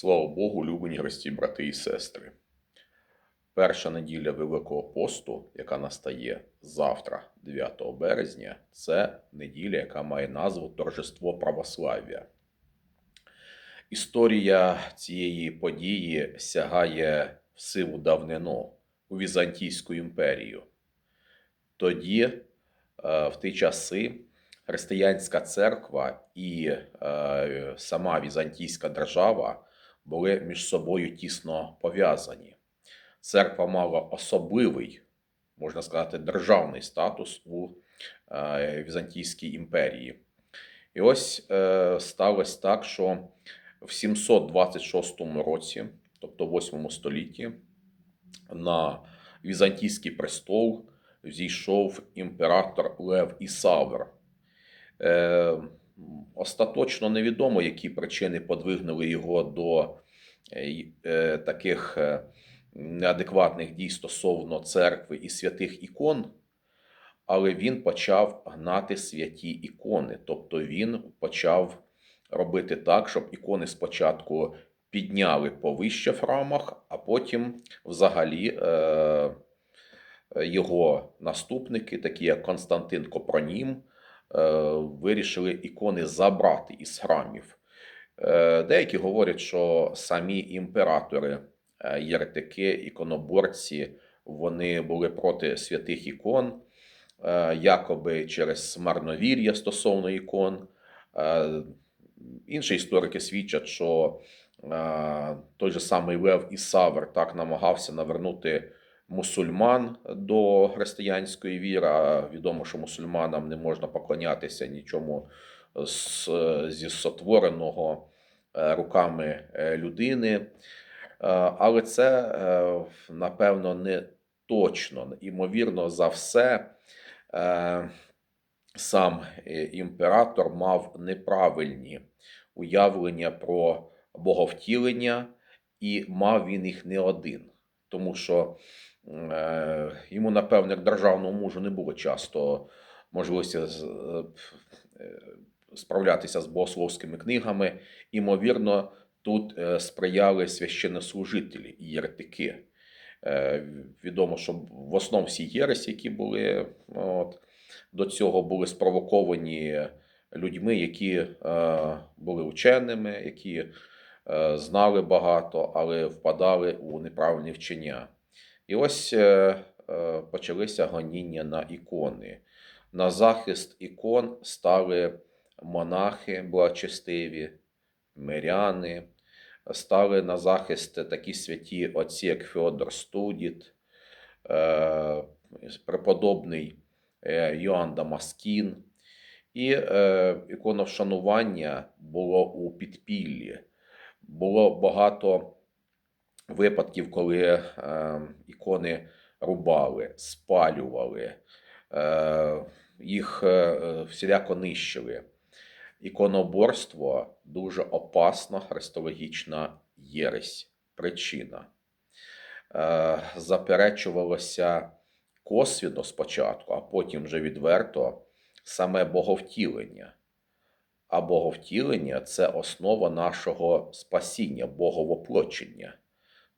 Слава Богу, любені гості, брати і сестри. Перша неділя Великого посту, яка настає завтра, 9 березня, це неділя, яка має назву Торжество православ'я. Історія цієї події сягає в сиву давнину у Візантійську імперію. Тоді, е, в ті часи, християнська церква і е, сама Візантійська держава були між собою тісно пов'язані. Церква мала особливий, можна сказати, державний статус у е, Візантійській імперії. І ось е, сталося так, що в 726 році, тобто в 8 столітті, на Візантійський престол зійшов імператор Лев Ісавр. Остаточно невідомо, які причини подвигнули його до е, е, таких е, неадекватних дій стосовно церкви і святих ікон, але він почав гнати святі ікони. Тобто він почав робити так, щоб ікони спочатку підняли повище в храмах, а потім взагалі його наступники, такі як Константин Копронім, вирішили ікони забрати із храмів. Е, Деякі говорять, що самі імператори, е, єретики, іконоборці, вони були проти святих ікон, е, якоби через марновір'я стосовно ікон. Е, Інші історики свідчать, що е, той же самий Лев Ісавр так намагався навернути мусульман до християнської віри. А відомо, що мусульманам не можна поклонятися нічому з, зі сотвореного е, руками е, людини. Е, Але це, напевно, не точно. Імовірно, за все, сам імператор мав неправильні уявлення про боговтілення, і мав він їх не один. Тому що йому, напевно, як державному мужу не було часто можливості е, справлятися з богословськими книгами. Імовірно, тут е, сприяли священнослужителі і єретики. Е, Відомо, що в основному всі єресі, які були от, до цього, були спровоковані людьми, які е, були ученими, які е, знали багато, але впадали у неправильні вчення. І ось е, е, почалися гоніння на ікони. На захист ікон стали монахи благочестиві, миряни, стали на захист такі святі отці, як Феодор Студіт, е, преподобний Йоанн Дамаскін. І іконовшанування було у підпіллі. Було багато випадків, коли е, ікони рубали, спалювали, е, їх е, всіляко нищили. Іконоборство дуже опасна христологічна єресь. Причина. Е, заперечувалося косвіно спочатку, а потім вже відверто саме боговтілення. А боговтілення це основа нашого спасіння, боговоплочення.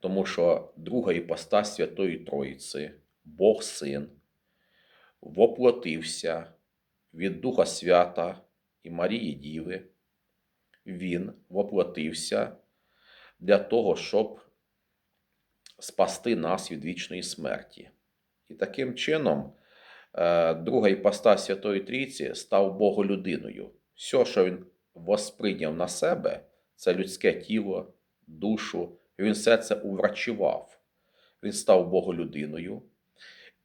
Тому що друга іпостась Святої Троїці, Бог Син, воплотився від Духа Свята і Марії Діви. Він воплотився для того, щоб спасти нас від вічної смерті. І таким чином, е, друга іпостась Святої Трійці став Боголюдиною. Все, що він восприйняв на себе, це людське тіло, душу, він все це уврачував. Він став Боголюдиною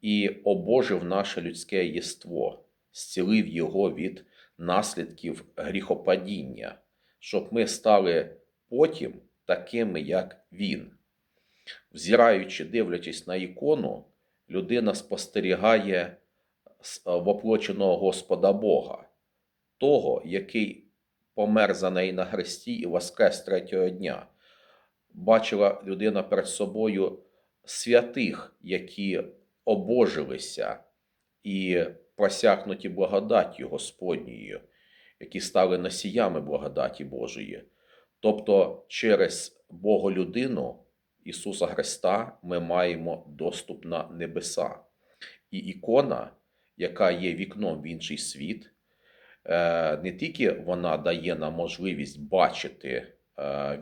і обожив наше людське єство, зцілив його від наслідків гріхопадіння, щоб ми стали потім такими, як він. Взираючи, дивлячись на ікону, людина спостерігає воплоченого Господа Бога, того, який помер за неї на хресті і воскрес третього дня. Бачила людина перед собою святих, які обожилися і просякнуті благодаттю Господньою, які стали носіями благодаті Божої. Тобто, через Боголюдину Ісуса Христа ми маємо доступ на небеса. І ікона, яка є вікном в інший світ, е, не тільки вона дає нам можливість бачити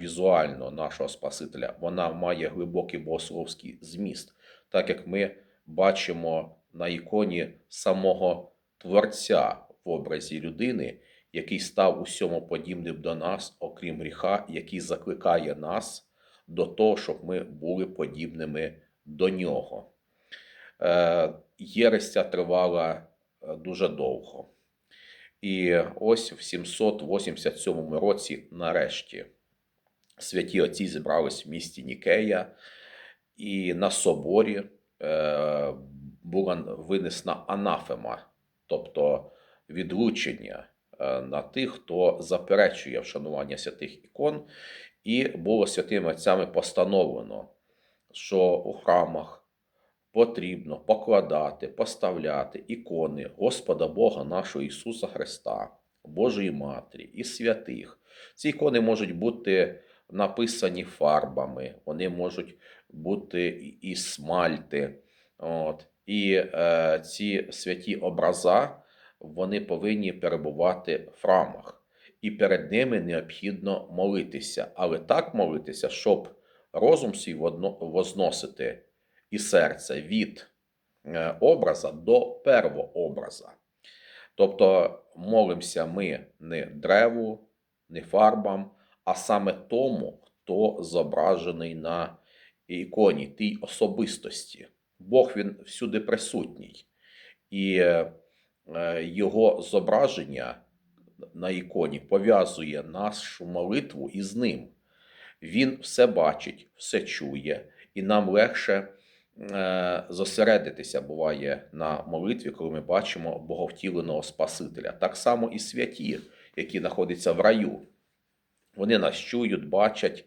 візуально нашого Спасителя, вона має глибокий богословський зміст, так як ми бачимо на іконі самого Творця в образі людини, який став усьому подібним до нас, окрім гріха, який закликає нас до того, щоб ми були подібними до нього. Е, Єресь ця тривала е, дуже довго. І ось в 787 році, нарешті, святі отці зібрались в місті Нікея, і на соборі е, була винесена анафема, тобто відлучення е, на тих, хто заперечує вшанування святих ікон, і було святими отцями постановлено, що у храмах потрібно покладати, поставляти ікони Господа Бога нашого Ісуса Христа, Божої Матері і святих. Ці ікони можуть бути написані фарбами, вони можуть бути і- смальти. От. І е, ці святі образа вони повинні перебувати в храмах. І перед ними необхідно молитися, але так молитися, щоб розум свій возносити і серце від е, образа до первообраза. Тобто молимося ми не древу, не фарбам, а саме тому, хто зображений на іконі, тій особистості. Бог він всюди присутній. І е, його зображення на іконі пов'язує нашу молитву із ним. Він все бачить, все чує, і нам легше е, зосередитися буває на молитві, коли ми бачимо боговтіленого Спасителя. Так само і святі, які знаходяться в раю. Вони нас чують, бачать.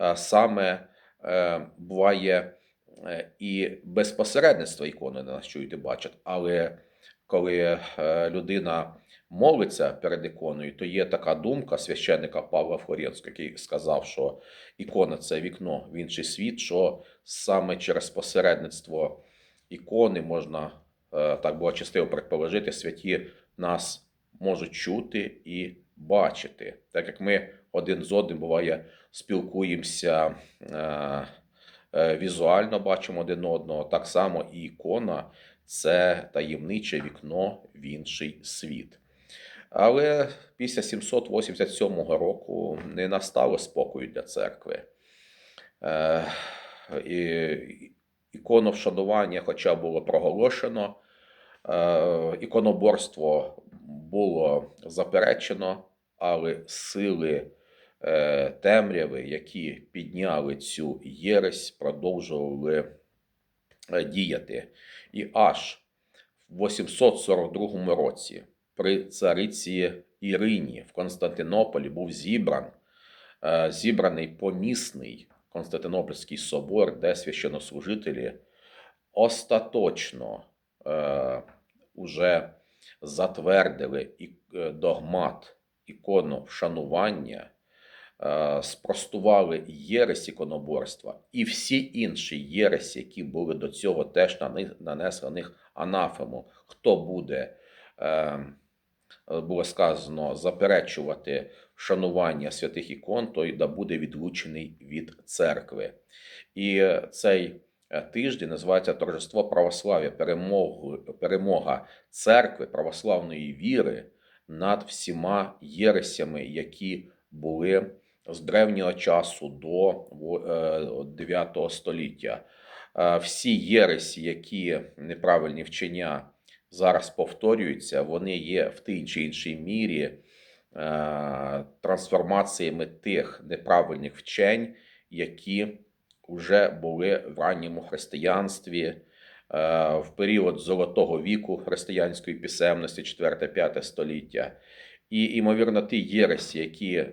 Е, Саме е, буває е, і безпосередництво ікони нас чують і бачать, але коли людина молиться перед іконою, то є така думка священника Павла Флоренського, який сказав, що ікона це вікно в інший світ, що саме через посередництво ікони можна, так було частиво предположити, святі нас можуть чути і бачити. Так як ми один з одним буває спілкуємося е, е, візуально, бачимо один одного, так само і ікона це таємниче вікно в інший світ. Але після 787 року не настало спокою для церкви. Е, іконовшанування, хоча було проголошено, іконоборство було заперечено, але сили темряви, які підняли цю єресь, продовжували е, діяти. І аж в 842 році при цариці Ірині в Константинополі був зібран, е, зібраний помісний Константинопольський собор, де священнослужителі остаточно е, затвердили е, догмат ікону вшанування, е, спростували єресь іконоборства і всі інші єресі, які були до цього, теж на нанесли на них анафему. Хто буде, е, було сказано, заперечувати вшанування святих ікон, той да буде відлучений від церкви. І е, цей е, тиждень називається Торжество православ'я, перемога церкви православної віри над всіма єресями, які були з древнього часу до е, 9 століття. Е, Всі єресі, які неправильні вчення зараз повторюються, вони є в тій чи іншій мірі е, трансформаціями тих неправильних вчень, які вже були в ранньому християнстві, е, в період золотого віку християнської писемності, 4-5 століття. І, ймовірно, ті єресі, які, е,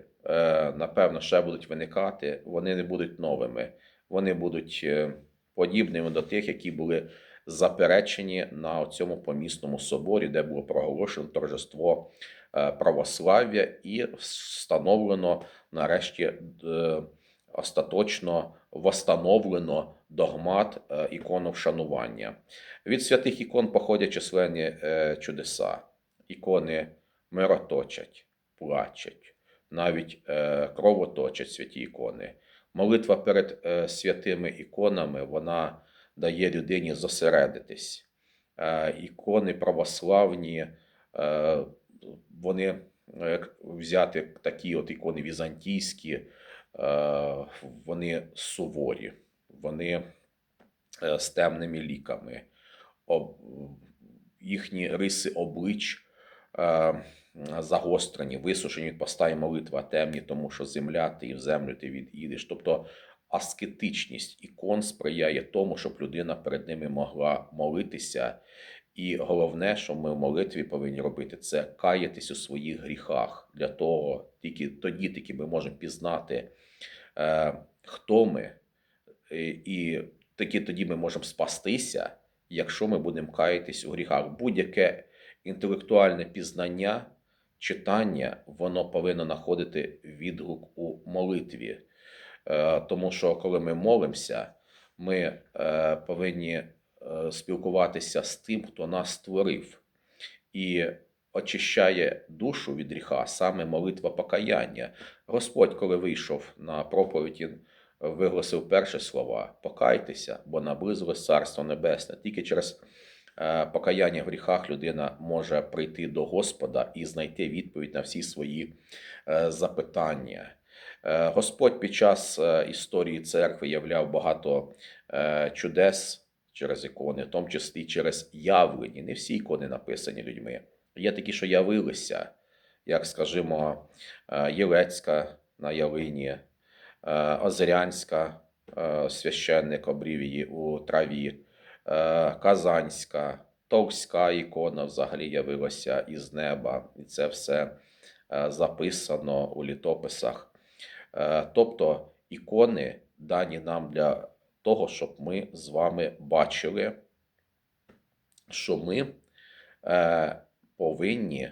напевно, ще будуть виникати, вони не будуть новими. Вони будуть е, подібними до тих, які були заперечені на цьому помісному соборі, де було проголошено торжество е, православ'я і встановлено нарешті е, остаточно восстановлено догмат е, ікону вшанування. Від святих ікон походять численні е, чудеса. Ікони мироточать, плачуть, навіть е, кровоточать святі ікони. Молитва перед е, святими іконами вона дає людині зосередитись. Е, ікони православні, вони як взяти такі от ікони візантійські, вони суворі, вони з темними ліками. Їхні риси облич загострені, висушені від поста і молитва темні, тому що земля ти і в землю ти відійдеш. Тобто аскетичність ікон сприяє тому, щоб людина перед ними могла молитися. І головне, що ми в молитві повинні робити, це каятись у своїх гріхах. Для того, тільки тоді тільки ми можемо пізнати, е, хто ми, і тільки тоді ми можемо спастися, якщо ми будемо каятись у гріхах. Будь-яке інтелектуальне пізнання, читання, воно повинно знаходити відгук у молитві. Е, Тому що коли ми молимося, ми е, повинні е, спілкуватися з тим, хто нас створив, і очищає душу від гріха саме молитва покаяння. Господь, коли вийшов на проповідь, виголосив перші слова: покайтеся, бо наблизилось Царство Небесне. Тільки через покаяння в гріхах людина може прийти до Господа і знайти відповідь на всі свої е, запитання. Е, Господь під час е, історії церкви являв багато е, чудес через ікони, в тому числі через явлені. Не всі ікони написані людьми. Є такі, що явилися, як, скажімо, е, Єлецька на ялині, е, Озерянська, е, священник обрів її у траві, е, Казанська, Товська ікона взагалі явилася із неба, і це все е, записано у літописах. Е, Тобто ікони дані нам для того, щоб ми з вами бачили, що ми е, повинні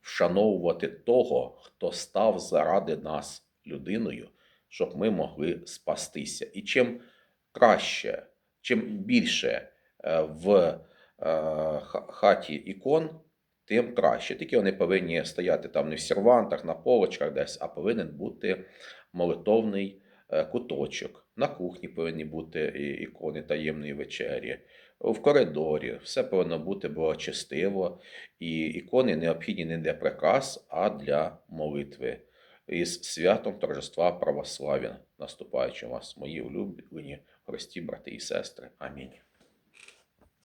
вшановувати того, хто став заради нас людиною, щоб ми могли спастися. І чим краще, чим більше е, в е, хаті ікон, тим краще. Тільки вони повинні стояти там не в сервантах, на полочках десь, а повинен бути молитовний е, куточок. На кухні повинні бути ікони таємної вечері, в коридорі. Все повинно бути благочестиво, і ікони необхідні не для прикрас, а для молитви. Із святом торжества православ'я, наступаючи вас, мої улюблені в Христі, брати і сестри. Амінь.